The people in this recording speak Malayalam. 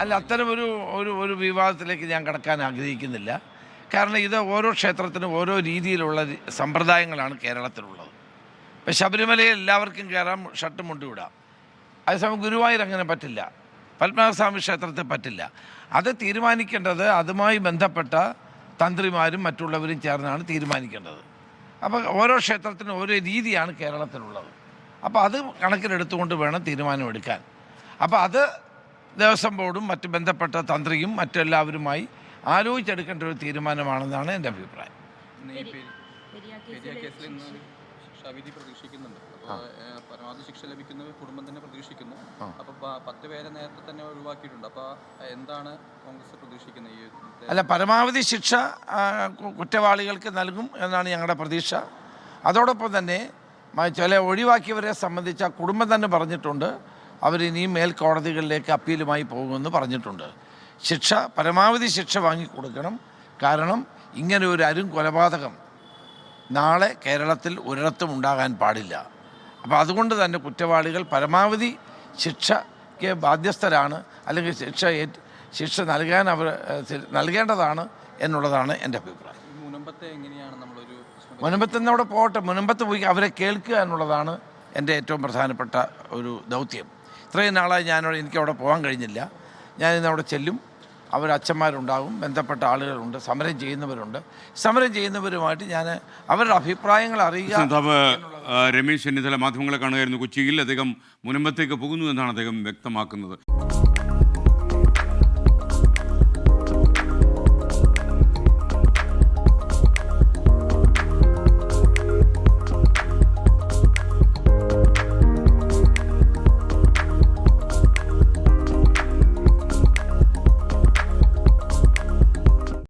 അല്ല അത്തരം ഒരു ഒരു ഒരു വിവാദത്തിലേക്ക് ഞാൻ കടക്കാൻ ആഗ്രഹിക്കുന്നില്ല. കാരണം ഇത് ഓരോ ക്ഷേത്രത്തിനും ഓരോ രീതിയിലുള്ള സമ്പ്രദായങ്ങളാണ് കേരളത്തിലുള്ളത്. ഇപ്പം ശബരിമലയിൽ എല്ലാവർക്കും കയറാം ഷർട്ട് മുണ്ടിവിടാം അതേസമയം ഗുരുവായൂർ അങ്ങനെ പറ്റില്ല. പത്മനാഭസ്വാമി ക്ഷേത്രത്തിൽ പറ്റില്ല. അത് തീരുമാനിക്കേണ്ടത് അതുമായി ബന്ധപ്പെട്ട തന്ത്രിമാരും മറ്റുള്ളവരും ചേർന്നാണ് തീരുമാനിക്കേണ്ടത്. അപ്പോൾ ഓരോ ക്ഷേത്രത്തിനും ഓരോ രീതിയാണ് കേരളത്തിലുള്ളത്. അപ്പോൾ അത് കണക്കിലെടുത്തുകൊണ്ട് വേണം തീരുമാനമെടുക്കാൻ. അപ്പോൾ അത് ദേവസ്വം ബോർഡും മറ്റ് ബന്ധപ്പെട്ട തന്ത്രിയും മറ്റെല്ലാവരുമായി ആലോചിച്ചെടുക്കേണ്ട ഒരു തീരുമാനമാണെന്നാണ് എന്റെ അഭിപ്രായം. ശിക്ഷാവിധി പ്രതീക്ഷിക്കുന്നുണ്ട്. അപ്പോൾ പരമാവധി ശിക്ഷ ലഭിക്കുന്നത് കുടുംബം തന്നെ പ്രതീക്ഷിക്കുന്നു. അപ്പോൾ പത്ത് പേരെ നേരത്തെ തന്നെ ഒഴിവാക്കിയിട്ടുണ്ട്. അപ്പോൾ എന്താണ് കോൺഗ്രസ് പ്രതീക്ഷിക്കുന്നത് ഈ അല്ല പരമാവധി ശിക്ഷ കുറ്റവാളികൾക്ക് നൽകും എന്നാണ് ഞങ്ങളുടെ പ്രതീക്ഷ. അതോടൊപ്പം തന്നെ ചില ഒഴിവാക്കിയവരെ സംബന്ധിച്ച ആ കുടുംബം തന്നെ പറഞ്ഞിട്ടുണ്ട്. അവരിനിയും മേൽക്കോടതികളിലേക്ക് അപ്പീലുമായി പോകുമെന്ന് പറഞ്ഞിട്ടുണ്ട്. ശിക്ഷ പരമാവധി ശിക്ഷ വാങ്ങിക്കൊടുക്കണം. കാരണം ഇങ്ങനെ ഒരു അരും കൊലപാതകം നാളെ കേരളത്തിൽ ഒരിടത്തും ഉണ്ടാകാൻ പാടില്ല. അപ്പോൾ അതുകൊണ്ട് തന്നെ കുറ്റവാളികൾ പരമാവധി ശിക്ഷയ്ക്ക് ബാധ്യസ്ഥരാണ്. അല്ലെങ്കിൽ ശിക്ഷ ഏറ്റ ശിക്ഷ നൽകാൻ അവർ നൽകേണ്ടതാണ് എന്നുള്ളതാണ് എന്റെ അഭിപ്രായം. മുനമ്പത്തെ നിന്ന് അവിടെ പോകട്ടെ. മുനമ്പത്ത് പോയി അവരെ കേൾക്കുക എന്നുള്ളതാണ് എന്റെ ഏറ്റവും പ്രധാനപ്പെട്ട ഒരു ദൗത്യം. ഇത്രയും നാളായി ഞാനവിടെ എനിക്ക് അവിടെ പോകാൻ കഴിഞ്ഞില്ല. ഞാൻ ഇന്ന് അവിടെ ചെല്ലും. അവർ അച്ഛന്മാരുണ്ടാകും. ബന്ധപ്പെട്ട ആളുകളുണ്ട്. സമരം ചെയ്യുന്നവരുണ്ട്. സമരം ചെയ്യുന്നവരുമായിട്ട് ഞാൻ അവരുടെ അഭിപ്രായങ്ങൾ അറിയുക രമേശ് ചെന്നിത്തല മാധ്യമങ്ങളെ കാണുകയായിരുന്നു കൊച്ചിയിൽ. അദ്ദേഹം മുനമ്പത്തേക്ക് പോകുന്നു എന്നാണ് അദ്ദേഹം വ്യക്തമാക്കുന്നത്.